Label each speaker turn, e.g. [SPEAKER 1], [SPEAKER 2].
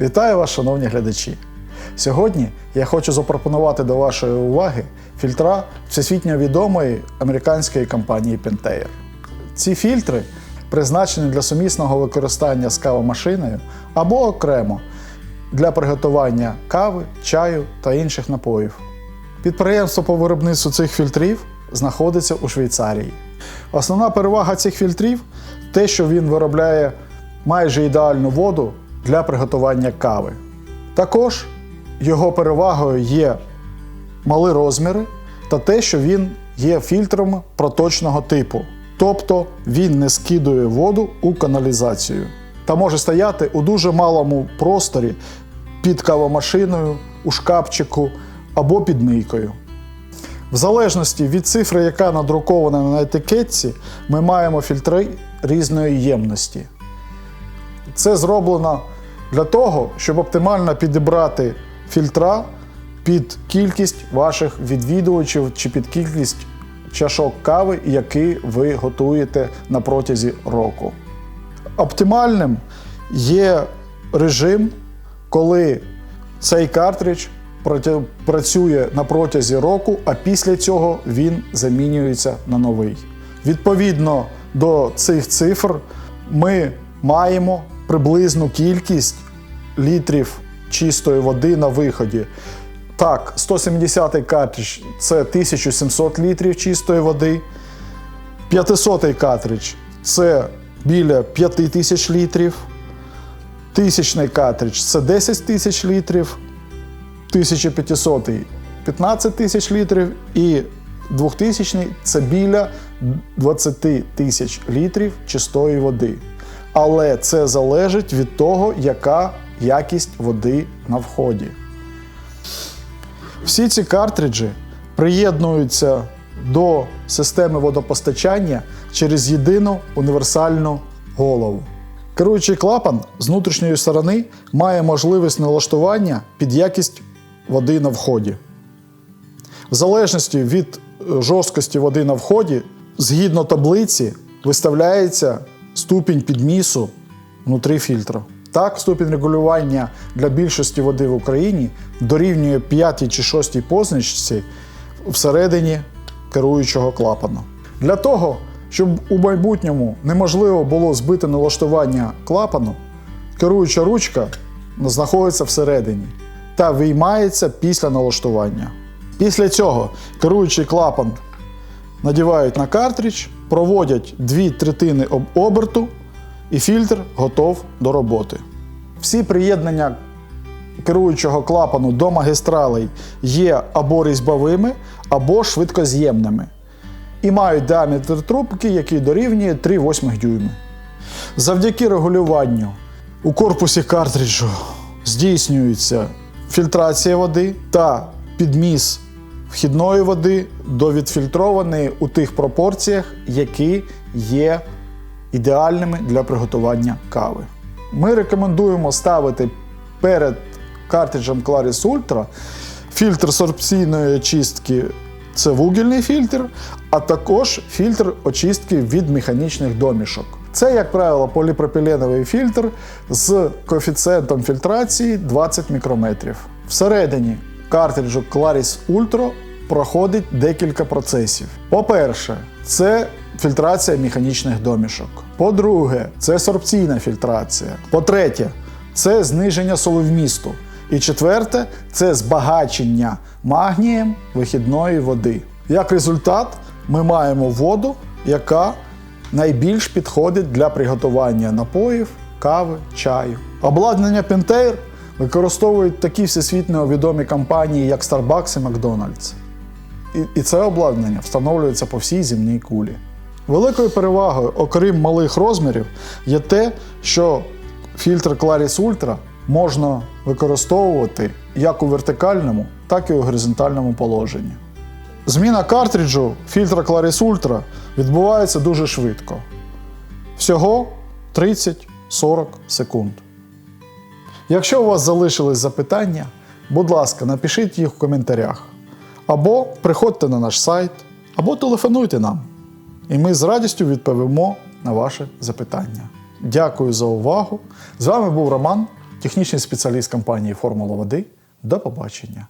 [SPEAKER 1] Вітаю вас, шановні глядачі! Сьогодні я хочу запропонувати до вашої уваги фільтра всесвітньо відомої американської компанії Pentair. Ці фільтри призначені для сумісного використання з кавомашиною або окремо для приготування кави, чаю та інших напоїв. Підприємство по виробництву цих фільтрів знаходиться у Швейцарії. Основна перевага цих фільтрів те, що він виробляє майже ідеальну воду для приготування кави. Також його перевагою є малі розміри та те, що він є фільтром проточного типу, тобто він не скидує воду у каналізацію та може стояти у дуже малому просторі під кавомашиною, у шкафчику або під мийкою. В залежності від цифри, яка надрукована на етикетці, ми маємо фільтри різної ємності. Це зроблено для того, щоб оптимально підібрати фільтра під кількість ваших відвідувачів чи під кількість чашок кави, які ви готуєте на протязі року. Оптимальним є режим, коли цей картридж працює на протязі року, а після цього він замінюється на новий. Відповідно до цих цифр, ми маємо приблизну кількість літрів чистої води на виході. Так, 170-й картридж це 1700 літрів чистої води. 500-й картридж це біля 5000 літрів. Тисячний картридж це 10 тисяч літрів. 1500 15 тисяч літрів і 2000 це біля 20 тисяч літрів чистої води. Але це залежить від того, яка якість води на вході. Всі ці картриджі приєднуються до системи водопостачання через єдину універсальну голову. Керуючий клапан з внутрішньої сторони має можливість налаштування під якість води на вході. В залежності від е, жорсткості води на вході, згідно таблиці, виставляється ступінь підмісу внутрі фільтру. Так, ступінь регулювання для більшості води в Україні дорівнює 5 чи 6 позначці всередині керуючого клапану. Для того, щоб у майбутньому неможливо було збити налаштування клапану, керуюча ручка знаходиться всередині та виймається після налаштування. Після цього керуючий клапан надівають на картридж, проводять дві третини об- оберту, і фільтр готов до роботи. Всі приєднання керуючого клапану до магістралей є або різьбовими, або швидкоз'ємними і мають діаметр трубки, який дорівнює 3,8 дюйми. Завдяки регулюванню у корпусі картриджу здійснюється фільтрація води та підміс вхідної води до відфільтрованої у тих пропорціях, які є ідеальними для приготування кави. Ми рекомендуємо ставити перед картриджем Claris Ultra фільтр сорбційної очистки це вугільний фільтр, а також фільтр очистки від механічних домішок. Це, як правило, поліпропіленовий фільтр з коефіцієнтом фільтрації 20 мікрометрів. Всередині картриджу Claris Ultra проходить декілька процесів. По-перше, це фільтрація механічних домішок. По-друге, це сорбційна фільтрація. По-третє, це зниження соловмісту. І четверте це збагачення магнієм вихідної води. Як результат, ми маємо воду, яка найбільш підходить для приготування напоїв, кави, чаю. Обладнання Pentair використовують такі всесвітньо відомі компанії, як Starbucks і McDonald's. І, і це обладнання встановлюється по всій земній кулі. Великою перевагою, окрім малих розмірів, є те, що фільтр Claris Ultra можна використовувати як у вертикальному, так і у горизонтальному положенні. Зміна картриджу фільтра Claris Ultra відбувається дуже швидко. Всього 30-40 секунд. Якщо у вас залишились запитання, будь ласка, напишіть їх в коментарях. Або приходьте на наш сайт, або телефонуйте нам. І ми з радістю відповімо на ваше запитання. Дякую за увагу. З вами був Роман технічний спеціаліст компанії Формула води. До побачення.